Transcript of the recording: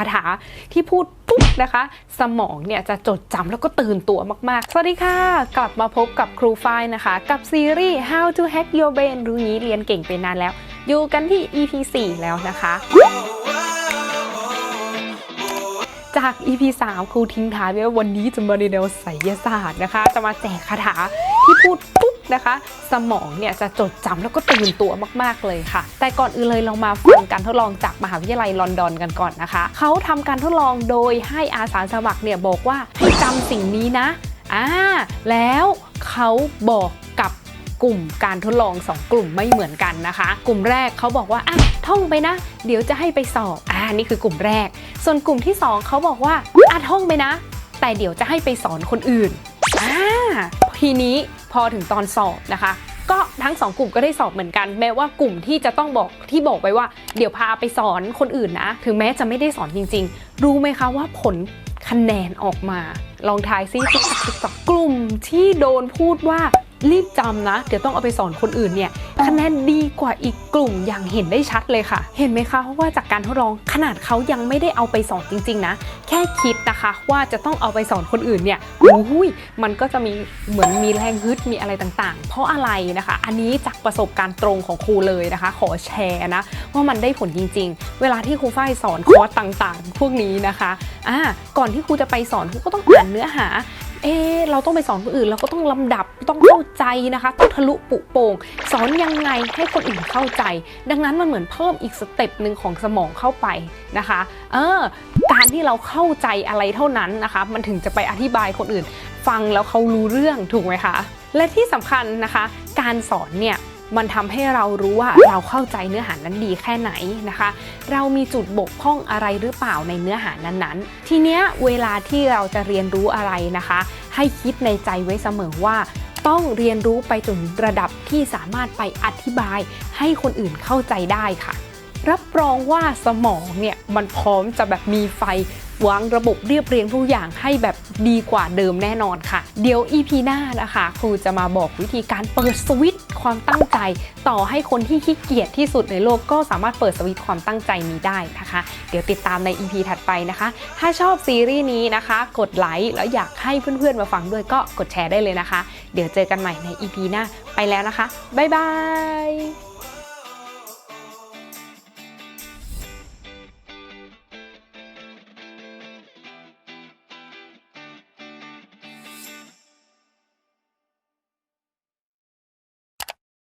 าถาที่พูดปุ๊บนะคะ สมองเนี่ยจะจดจำแล้วก็ตื่นตัวมากๆ สวัสดีค่ะ กลับมาพบกับครูฝ้ายนะคะ กับซีรีส์ How to Hack Your Brain รู้งี้เรียนเก่งไปนานแล้ว อยู่กันที่ EP 4 แล้วนะคะจาก EP 3ครูทิ้งท้ายไว้ว่าวันนี้จะมาในแนวไสยศาสตร์นะคะ จะมาแจกคาถาที่พูดปุ๊บ นะคะ สมองเนี่ยจะจดจำแล้วก็ตื่นตัวมากๆเลยค่ะ แต่ก่อนอื่นเลยเรามาฟังการทดลองจากมหาวิทยาลัยลอนดอนกันก่อนนะคะ เขาทำการทดลองโดยให้อาสาสมัครเนี่ยบอกว่าให้จำสิ่งนี้นะอ่าแล้วเขาบอกกับกลุ่มการทดลอง 2 กลุ่มไม่เหมือนกันนะคะ กลุ่มแรกเขาบอกว่าอะท่องไปนะ เดี๋ยวจะให้ไปสอบอ่านี่คือกลุ่มแรก ส่วนกลุ่มที่ 2เขาบอกว่าอะท่องไปนะ แต่เดี๋ยวจะให้ไปสอนคนอื่นอ่า ทีนี้พอถึงตอนสอบนะคะ ก็ทั้งสองกลุ่มก็ได้สอบเหมือนกัน แม้ว่ากลุ่มที่จะต้องบอกที่บอกไปว่า เดี๋ยวพาไปสอนคนอื่นนะ ถึงแม้จะไม่ได้สอนจริง ๆ รู้ไหมคะว่าผลคะแนนออกมา ลองทายซิติ๊กตักติ๊กตักกลุ่มที่โดนพูดว่า รีบจำนะ เดี๋ยวต้องเอาไปสอนคนอื่นเนี่ยคะแนนดีกว่าอีกกลุ่มอย่างเห็นได้ชัดเลยค่ะ เห็นไหมคะว่าจากการทดลองขนาดเขายังไม่ได้เอาไปสอนจริง ๆ นะ แค่คิดนะคะว่าจะต้องเอาไปสอนคนอื่นเนี่ยอุ้ยมันก็จะมีเหมือนมีแรงฮึดมีอะไรต่างๆ เพราะอะไรนะคะ อันนี้จากประสบการณ์ตรงของครูเลยนะคะ ขอแชร์นะว่ามันได้ผลจริง ๆ เวลาที่ครูฝ้ายสอนคอร์สต่างๆ พวกนี้นะคะอ่าก่อนที่ครูจะไปสอนครูก็ต้องอ่านเนื้อหา เอ๊เราต้องไปสอนคนอื่น เราก็ต้องลำดับต้องเข้าใจนะคะต้องทะลุปุโป่งสอนยังไงให้คนอื่นเข้าใจ ดังนั้นมันเหมือนเพิ่มอีกสเต็ปหนึ่งของสมองเข้าไปนะคะเออการที่เราเข้าใจอะไรเท่านั้นนะคะ มันถึงจะไปอธิบายคนอื่น ฟังแล้วเขารู้เรื่องถูกไหมคะและที่สำคัญนะคะ การสอนเนี่ย มันทำให้เรารู้ว่าเราเข้าใจเนื้อหานั้นดีแค่ไหนนะคะ เรามีจุดบกพร่องอะไรหรือเปล่าในเนื้อหานั้นๆ ทีเนี้ยเวลาที่เราจะเรียนรู้อะไรนะคะ ให้คิดในใจไว้เสมอว่าต้องเรียนรู้ไปจนระดับที่สามารถไปอธิบายให้คนอื่นเข้าใจได้ค่ะ รับรองว่าสมองเนี่ยมันพร้อมจะแบบมีไฟวางระบบเรียบเรียงทุกอย่างให้แบบดีกว่าเดิมแน่นอนค่ะ เดี๋ยว EP หน้านะคะ ครูจะมาบอกวิธีการเปิดสวิต ความตั้งใจ ต่อให้คนที่ขี้เกียจที่สุดในโลกก็สามารถเปิดสวิตช์ความตั้งใจนี้ได้นะคะ เดี๋ยวติดตามใน EP ถัดไปนะคะ ถ้าชอบซีรีส์นี้นะคะ กดไลค์แล้วอยากให้เพื่อนๆมาฟังด้วยก็กดแชร์ได้เลยนะคะ เดี๋ยวเจอกันใหม่ใน EP หน้าไปแล้วนะคะบ๊ายบาย